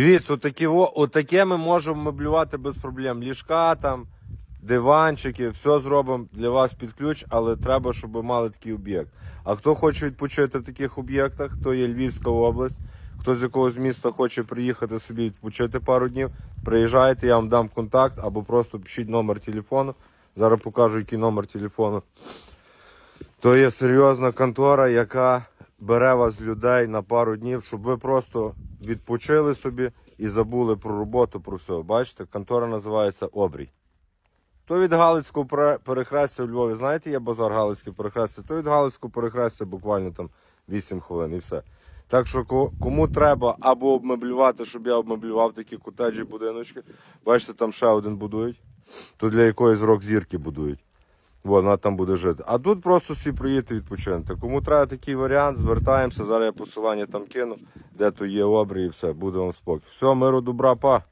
Дивіться, отакі, отаке ми можемо меблювати без проблем. Ліжка там, диванчики, все зробимо для вас під ключ, але треба, щоб ви мали такий об'єкт. А хто хоче відпочити в таких об'єктах, то є Львівська область. Хто з якогось міста хоче приїхати собі відпочити пару днів, приїжджайте, я вам дам контакт або просто пишіть номер телефону. Зараз покажу, який номер телефону. То є серйозна контора, яка бере вас людей на пару днів, щоб ви просто відпочили собі і забули про роботу, про все. Бачите, контора називається Обрій. То від Галицького пере- перехрестя у Львові, знаєте, є базар Галицьке перехрестя, то від Галицького перехрестя буквально там 8 хвилин і все. Так що кому треба або обмеблювати, щоб я обмеблював такі котеджі, будиночки. Бачите, там ще один будують. То для якоїсь рок-зірки будують. Во, вона там буде жити. А тут просто всі приїдете відпочинути. Кому треба такий варіант, звертаємося. Зараз я посилання там кину, де то є обрій і все, буде вам спокій. Все, миру, добра, па.